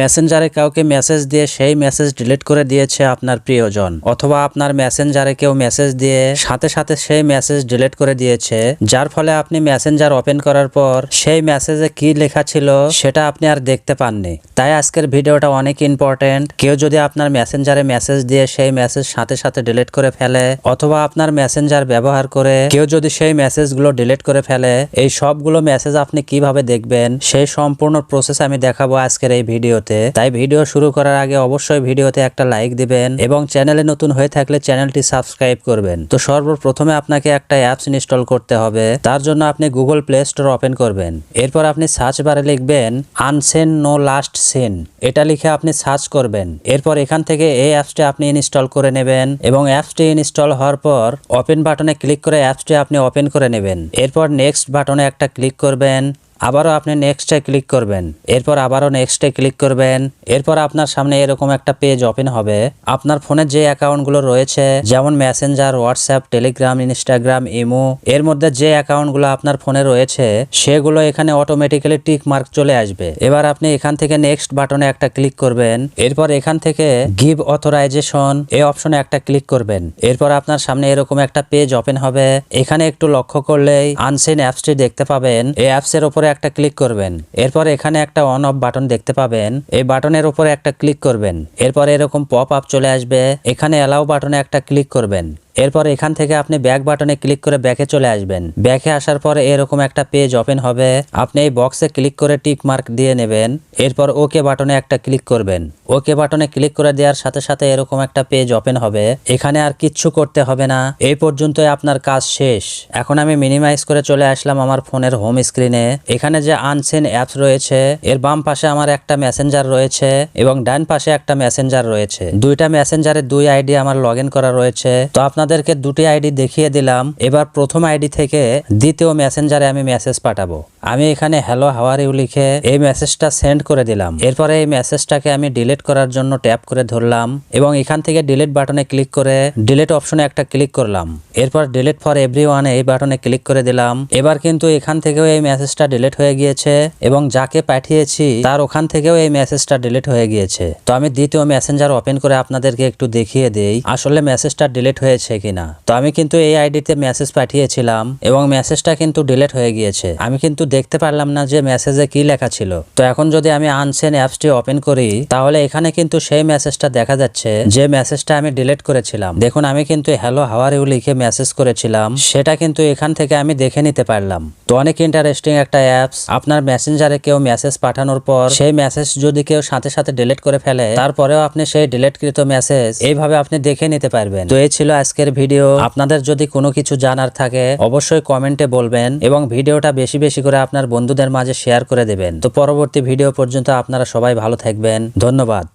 মেসেঞ্জারে কাউকে মেসেজ দিয়ে সেই মেসেজ ডিলিট করে দিয়েছে আপনার প্রিয়জন, অথবা আপনার মেসেঞ্জারে কেউ মেসেজ দিয়ে সাথে সাথে সেই মেসেজ ডিলিট করে দিয়েছে, যার ফলে আপনি মেসেঞ্জার ওপেন করার পর সেই মেসেজে কি লেখা ছিল সেটা আপনি আর দেখতে পাননি। তাই আজকের ভিডিওটা অনেক ইম্পর্টেন্ট কেউ যদি আপনার মেসেঞ্জারে মেসেজ দিয়ে সেই মেসেজ সাথে সাথে ডিলিট করে ফেলে, অথবা আপনার মেসেঞ্জার ব্যবহার করে কেউ যদি সেই মেসেজগুলো ডিলিট করে ফেলে, এই সবগুলো মেসেজ আপনি কীভাবে দেখবেন, সেই সম্পূর্ণ প্রসেস আমি দেখাবো আজকের এই ভিডিওতে। তাই ভিডিও শুরু করার আগে অবশ্যই ভিডিওতে একটা লাইক দিবেন এবং চ্যানেলে নতুন হয়ে থাকলে চ্যানেলটি সাবস্ক্রাইব করবেন। তো সর্বপ্রথমে আপনাকে একটা অ্যাপস ইনস্টল করতে হবে। তার জন্য আপনি গুগল প্লে স্টোর ওপেন করবেন। এরপর আপনি সার্চ বারে লিখবেন আনসেন নো লাস্ট সিন। এটা লিখে আপনি সার্চ করবেন। এরপর এখান থেকে এই অ্যাপসটি আপনি ইনস্টল করে নেবেন এবং অ্যাপসটি ইনস্টল হওয়ার পর ওপেন বাটনে ক্লিক করে অ্যাপসটি আপনি ওপেন করে নেবেন। এরপর নেক্সট বাটনে একটা ক্লিক করবেন। আবারও আপনি নেক্সটে ক্লিক করবেন। এরপর আবারও নেক্সটে ক্লিক করবেন। এরপর আপনার সামনে এরকম একটা পেজ ওপেন হবে। আপনার ফোনে যে অ্যাকাউন্টগুলো রয়েছে, যেমন messenger WhatsApp Telegram Instagram imo এর মধ্যে যে অ্যাকাউন্টগুলো আপনার ফোনে রয়েছে, সেগুলো এখানে অটোমেটিক্যালি টিক মার্ক চলে আসবে। এবার আপনি এখান থেকে নেক্সট বাটনে একটা ক্লিক করবেন। এরপর এখান থেকে গিভ অথরাইজেশন এই অপশনে একটা ক্লিক করবেন। এরপর আপনার সামনে এরকম একটা পেজ ওপেন হবে। এখানে একটু লক্ষ্য করলেই আনসেন অ্যাপসটি দেখতে পাবেন। এই অ্যাপসের উপরে একটা ক্লিক করবেন। এরপর এখানে একটা অন অফ বাটন দেখতে পাবেন। এই বাটনের উপরে একটা ক্লিক করবেন। এরপর এরকম পপ আপ চলে আসবে। এখানে অ্যালাউ বাটনে একটা ক্লিক করবেন। এরপর এখান থেকে আপনি ব্যাক বাটনে ক্লিক করে ব্যাকে চলে আসবেন। ব্যাকে আসার পর এরকম একটা পেজ ওপেন হবে। আপনি এই বক্সে ক্লিক করে টিক মার্ক দিয়ে নেবেন। এরপর ওকে বাটনে একটা ক্লিক করবেন। ওকে বাটনে ক্লিক করে দেওয়ার সাথে সাথে এরকম একটা পেজ ওপেন হবে। এখানে আর কিচ্ছু করতে হবে না। এই পর্যন্তই আপনার কাজ শেষ। এখন আমি মিনিমাইজ করে চলে আসলাম আমার ফোনের হোম স্ক্রিনে। এখানে যে আনসেন অ্যাপস রয়েছে, এর বাম পাশে আমার একটা মেসেঞ্জার রয়েছে এবং ডান পাশে একটা মেসেঞ্জার রয়েছে। দুইটা মেসেঞ্জারের দুই আইডি আমার লগ করা রয়েছে। তো আপনাদেরকে দুটি আইডি দেখিয়ে দিলাম। এবার প্রথম আইডি থেকে দ্বিতীয় মেসেঞ্জারে আমি মেসেজ পাঠাবো। আমি এখানে হ্যালো হাওয়ার ইউ লিখে এই মেসেজটা সেন্ড করে দিলাম। এরপরে এই মেসেজটাকে আমি ডিলিট করার জন্য ট্যাপ করে ধরলাম এবং এখান থেকে ডিলিট বাটনে ক্লিক করে ডিলিট অপশনে একটা ক্লিক করলাম। এরপর ডিলিট ফর এভরি এই বাটনে ক্লিক করে দিলাম। এবার কিন্তু এখান থেকেও এই মেসেজটা ডিলিট হয়ে গিয়েছে এবং যাকে পাঠিয়েছি তার ওখান থেকেও এই মেসেজটা ডিলিট হয়ে গিয়েছে। তো আমি দ্বিতীয় মেসেঞ্জার ওপেন করে আপনাদেরকে একটু দেখিয়ে দেই, আসলে মেসেজটা ডিলিট হয়েছে কিনা। তো আমি কিন্তু এই আইডিতে মেসেজ পাঠিয়েছিলাম এবং মেসেজটা কিন্তু ডিলিট হয়ে গিয়েছে। আমি কিন্তু দেখতে পারলাম না যে মেসেজে কি লেখা ছিল। তো এখন যদি আমি আনসেন অ্যাপসটি ওপেন করি, তাহলে এখানে কিন্তু সেই মেসেজটা দেখা যাচ্ছে যে মেসেজটা আমি ডিলিট করেছিলাম। দেখুন, আমি কিন্তু হ্যালো হাওয়ার ইউ লিখে মেসেজ করেছিলাম। সেটা কিন্তু এখান থেকে আমি দেখে নিতে পারলাম। তো অনেক ইন্টারেস্টিং একটা অ্যাপস আপনার মেসেঞ্জারে কেউ মেসেজ পাঠানোর পর, সেই মেসেজ যদি কেউ সাথে সাথে ডিলিট করে ফেলে, তারপরেও আপনি সেই ডিলিটকৃত মেসেজ এইভাবে আপনি দেখে নিতে পারবেন। তো এই ছিল আজকের ভিডিও আপনাদের যদি কোনো কিছু জানার থাকে, অবশ্যই কমেন্টে বলবেন এবং ভিডিওটা বেশি বেশি করে আপনার বন্ধুদের মাঝে শেয়ার করে দেবেন। তো পরবর্তী ভিডিও পর্যন্ত আপনারা সবাই ভালো থাকবেন। ধন্যবাদ।